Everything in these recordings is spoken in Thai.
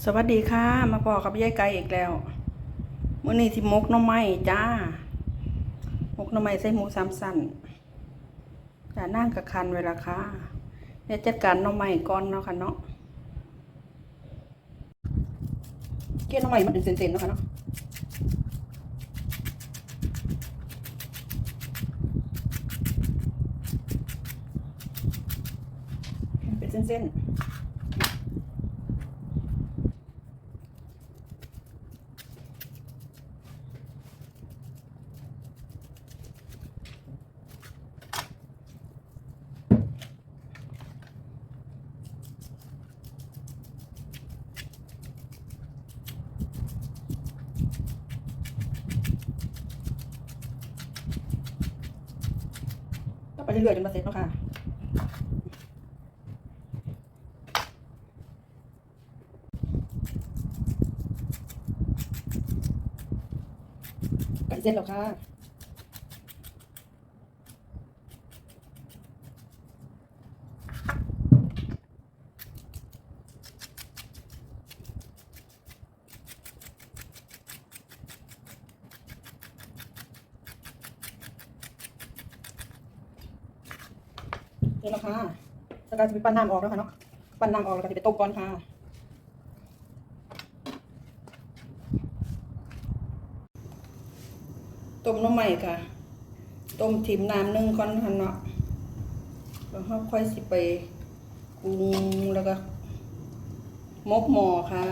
สวัสดีค่ะ มาพอกับยายไก่อีกแล้วมื้อนี้สิมกน่อไม้จ้ามกน่อไม้ใส่หมูสามสั้นจ้านั่งกับคันเวลาค่ะเดี๋ยวจัดการน่อไม้ก่อนเนาะค่ะเนาะเกี้ยน่อไม้มันเป็นเส้นๆเนาะค่ะเนาะเป็นเส้นๆ ก็ไปเรื่อยๆจนมาเสร็จแล้วค่ะใกล้เสร็จแล้วค่ะ นี่แล้วค่ะแล้วก็จะไปปั้นน้ำออกแล้วค่ะเนาะ ปั้นน้ำออกแล้วก็จะไปต้มก่อนค่ะ ต้มน้ำใหม่ค่ะ ต้มทิมน้ำนึ่งก่อนค่ะเนาะ แล้วค่อยสิไปปรุงแล้วก็มกหมอค่ะ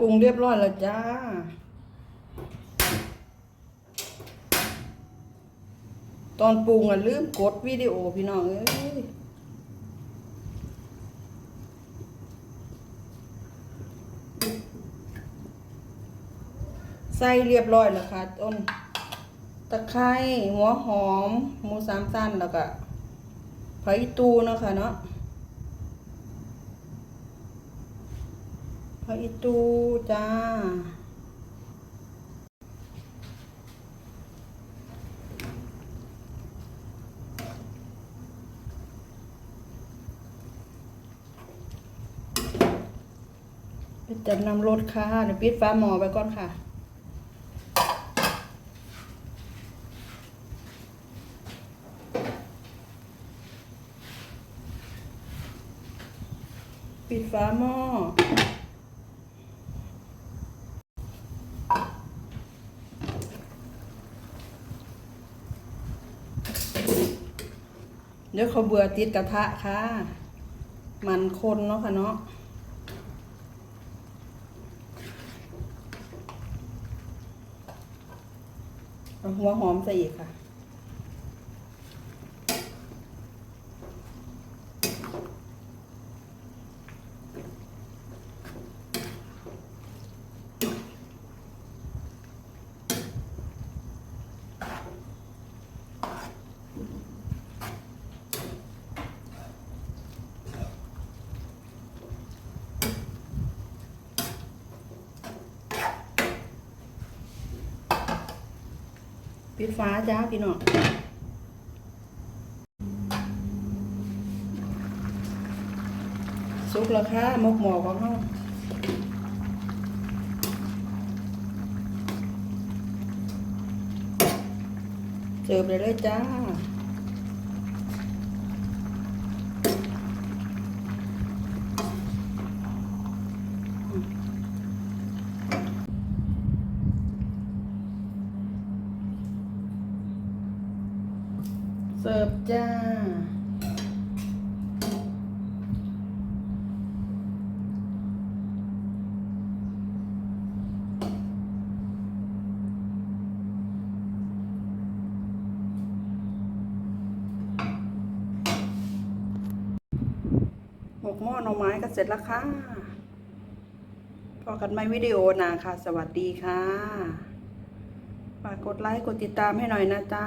ปรุงเรียบร้อยแล้วจ้า ตอนปรุงอะลืมกดวิดีโอพี่น้องเอ้ยใส่เรียบร้อยแล้วค่ะต้นตะไคร้หัวหอมหมูสามสั้นแล้วก็ไผ่ตูเนาะค่ะเนาะ พระอิตูจ้า ไปจัดนำรถค่ะ เดี๋ยวปิดฟ้าหมอไปก่อนค่ะปิดฟ้าหม้อ เดี๋ยวเขาเบื่อติดกระทะค่ะ มันคนเนาะค่ะเนาะหัวหอมใส่อีกค่ะ ปิดฟ้าจ้าพี่น้องสุกแล้วค่ะมกหมอของเราเสิร์ฟเลยจ้า เสิร์ฟจ้า หมกหม้อหน่อไม้ก็เสร็จแล้วค่ะพอกันไม่วิดีโอนาค่ะ สวัสดีค่ะ ฝากกดไลค์ กดติดตามให้หน่อยนะจ๊ะ